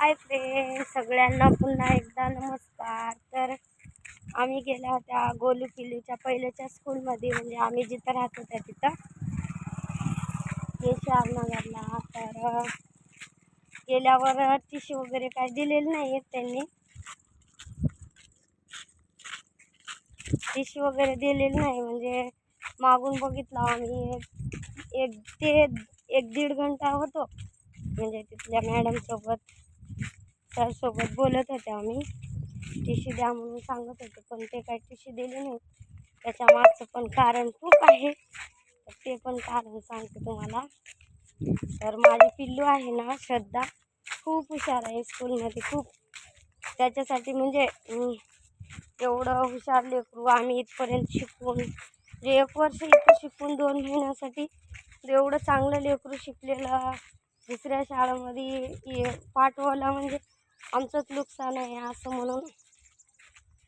Hi friend सगळ्यांना पुन्हा एकदा नमस्कार. तर आम्ही गेल्या होत्या गोलू पिलूच्या पहिल्याच्या स्कूलमध्ये म्हणजे आम्ही जिथं राहत होत्या तिथं. केशव नगरला तर गेल्यावर टिशू वगैरे काय दिलेली नाही आहेत त्यांनी. टिशू वगैरे दिलेली नाही. म्हणजे मागून बघितला आम्ही. एक ते एक दीड घंटा होतो. म्हणजे तिथल्या मॅडमसोबत सरसोबत बोलत होते आम्ही. टिशी द्या म्हणून सांगत होते पण ते काही टिशी दिली नाही. त्याच्या मागचं पण कारण खूप आहे. ते पण कारण सांगते तुम्हाला. तर माझी पिल्लू आहे ना श्रद्धा. खूप हुशार आहे स्कूलमध्ये खूप. त्याच्यासाठी म्हणजे एवढं हुशार लेकरू आम्ही इथपर्यंत शिकून म्हणजे एक वर्ष इथं शिकून दोन महिन्यासाठी एवढं चांगलं लेकरू शिकलेलं दुसऱ्या शाळेमध्ये ये- पाठवलं म्हणजे आमचंच नुकसान आहे असं म्हणून.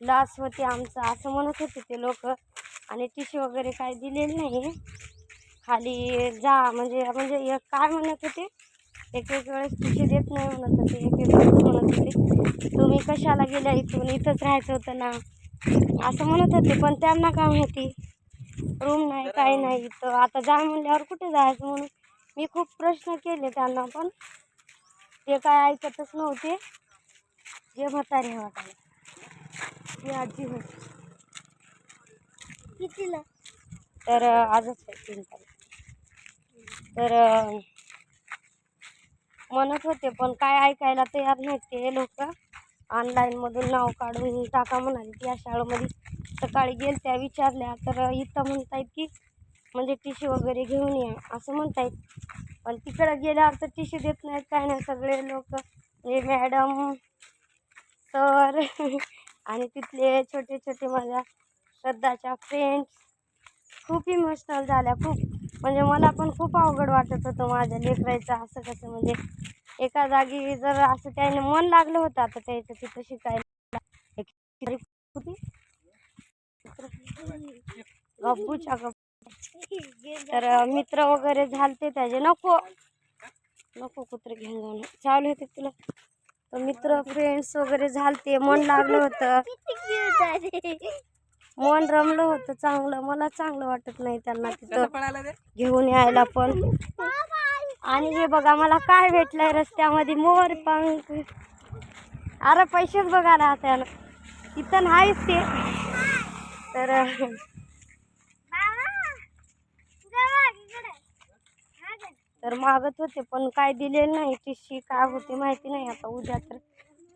लॉस होते आमचं असं म्हणत होते ते लोक. आणि टिशी वगैरे काय दिलेली नाही. खाली जा म्हणजे म्हणजे एक काय म्हणत होते? एक एक वेळेस टिशी देत नाही म्हणत होते एक एक वेळेस म्हणत होते. तुम्ही कशाला गेल्या इथून? इथंच राहायचं होतं ना? असं म्हणत होते पण त्यांना काय माहिती? रूम नाही काही नाही इथं. आता जा म्हणल्यावर कुठे जायचं म्हणून? मी खूप प्रश्न केले त्यांना पण. ते काय ऐकतच नव्हते. जे म्हातारे वाटायला ती आजी होती कितीला? तर आजच आहे तीन तारीख. तर म्हणत होते पण काय ऐकायला तयार नाहीत ते लोक. ऑनलाईनमधून नाव काढून टाका म्हणाले त्या शाळेमध्ये सकाळी गेल त्या विचारल्या. तर इथं म्हणतायत की म्हणजे टिशी वगैरे घेऊन या असं म्हणतायत. पण तिकडं गेल्यावर तर टिशी देत नाहीत काय नाही सगळे लोक. हे मॅडम सर आणि तिथले छोटे छोटे माझ्या श्रद्धाच्या फ्रेंड्स खूप इमोशनल झाल्या खूप. म्हणजे मला पण खूप अवघड वाटत होतं माझ्या लेकरायचं असं कसं म्हणजे एका जागी जर असं त्याने मन लागलं होतं आता त्याचं तिथं शिकायला. गप्पूच्या गप्पू. तर मित्र वगैरे झालते त्याचे. नको. नको कुत्र घेऊन जाऊन चालू होते तुला? तर मित्र फ्रेंड्स वगैरे झालते मन लागलं होतं. मन रमलं होतं चांगलं मला चांगलं वाटत नाही त्यांना तिथं घेऊन यायला पण. आणि हे बघा मला काय भेटलंय रस्त्यामध्ये मोर पंख. अरे पैसेच बघायला आता तिथं नाहीच ते. तर तर मागत होते पण काय दिलेलं नाही. टीशी काय होते माहिती नाही. आता उद्या तर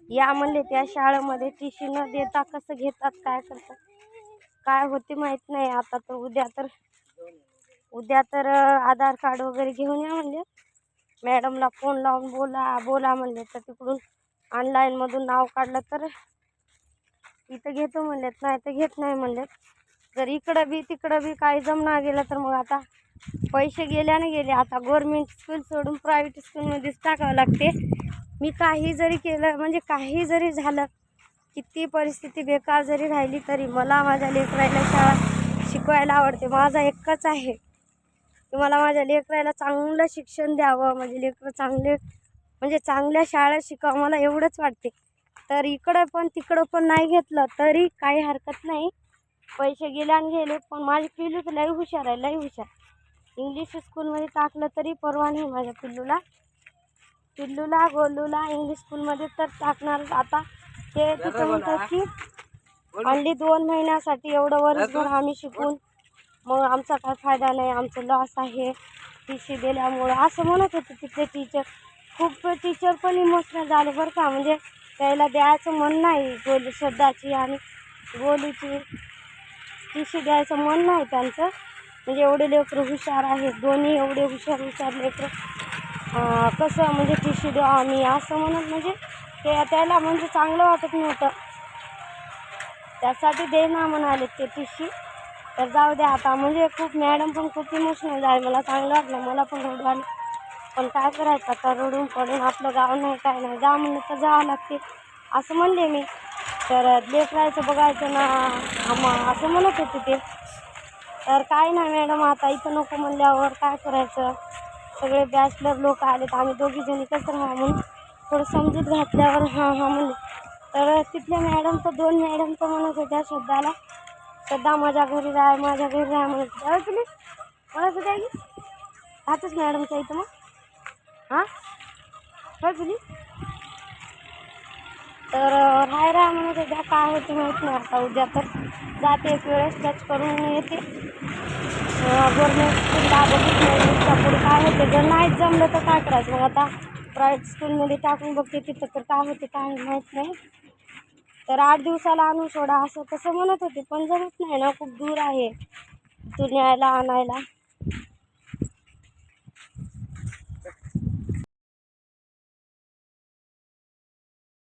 या म्हणले त्या शाळेमध्ये टीशी न देता कसं घेतात काय करतात काय होते माहीत नाही. आता तर उद्या तर उद्या तर आधार कार्ड वगैरे घेऊन या म्हणले. मॅडमला फोन लावून बोला बोला म्हणले. तर तिकडून ऑनलाईनमधून नाव काढलं तर इथं घेतो म्हणलेत. नाही तर घेत नाही म्हणलेत. जर इकडं बी तिकडं बी काही जमना गेलं तर मग आता पैसे गेल्याने गेले. आता गव्हर्मेंट स्कूल सोडून प्रायव्हेट स्कूलमध्येच टाकावं लागते. मी काही जरी केलं म्हणजे काही जरी झालं किती परिस्थिती बेकार जरी राहिली तरी मला माझ्या लेकरायला शाळा शिकवायला आवडते. माझा एकच आहे. की मला माझ्या लेकरायला चांगलं शिक्षण द्यावं. म्हणजे लेकरं चांगले म्हणजे चांगल्या शाळा शिकावं मला एवढंच वाटते. तर इकडं पण तिकडं पण नाही घेतलं तरी काही हरकत नाही. पैसे गेले आणि गेले पण माझी पिलूच लई हुशार आहे लई हुशार. इंग्लिश स्कूलमध्ये टाकलं तरी परवा नाही माझ्या पिल्लूला. पिल्लूला गोलूला इंग्लिश स्कूलमध्ये तर टाकणारच आता. ते तिथं म्हणतात की आणली दोन महिन्यासाठी एवढं वर्षभर आम्ही शिकून मग आमचा काय फायदा नाही आमचं लॉस आहे. टी सी दिल्यामुळं असं म्हणत होते तिथले टीचर खूप टीचर पण इमोशनल झाले बरं का. म्हणजे त्याला द्यायचं मन नाही गोलू श्रद्धाची आणि गोलूची. टी सी द्यायचं मन नाही त्यांचं. म्हणजे एवढे लेकरं हुशार आहेत दोन्ही एवढे हुशार हुशार लेकरं. कसं म्हणजे टी द्या आम्ही असं म्हणत म्हणजे ते त्याला म्हणजे चांगलं वाटत नव्हतं. त्यासाठी दे ना म्हणाले ते टी तर जाऊ द्या आता म्हणजे खूप मॅडम पण खूप इमोशनल झाले. मला चांगलं वाटलं मला पण रडू आलं. पण काय करायचं आता रडून पडून आपलं गाव नाही काय नाही. जा म्हणलं तर जावं लागते. असं म्हणले मी. तर लेकरायचं बघायचं ना आम्हा असं म्हणत होते ते. तर काय नाही मॅडम आता इथं नको म्हणल्यावर काय करायचं? सगळे बॅचलर लोक आले तर आम्ही दोघी जणी कसं राहा? म्हणून थोडं समजूत घातल्यावर हां हां म्हणले. तर तिथल्या मॅडम तर दोन मॅडम तर म्हणत होत्या श्रद्धाला श्रद्धा माझ्या घरी राह माझ्या घरी राह. म्हणत होत्या. तुम्ही म्हणत होत्या की राहतच मॅडमच्या इथं मग. हां? तुम्ही तर राय राय म्हणत उद्या काय होते माहीत नाही आता उद्या तर जाते एक वेळेस टच करून येते. गव्हर्मेंट स्कूलला बघित नाही पुढे काय होते जर नाहीच जमलं तर काय करायचं? मग आता प्रायव्हेट स्कूलमध्ये टाकून बघते तिथं तर काय होते काय माहीत नाही. तर आठ दिवसाला आणून सोडा असं तसं म्हणत होते पण जमत नाही ना खूप दूर आहे. इथून यायला आणायला.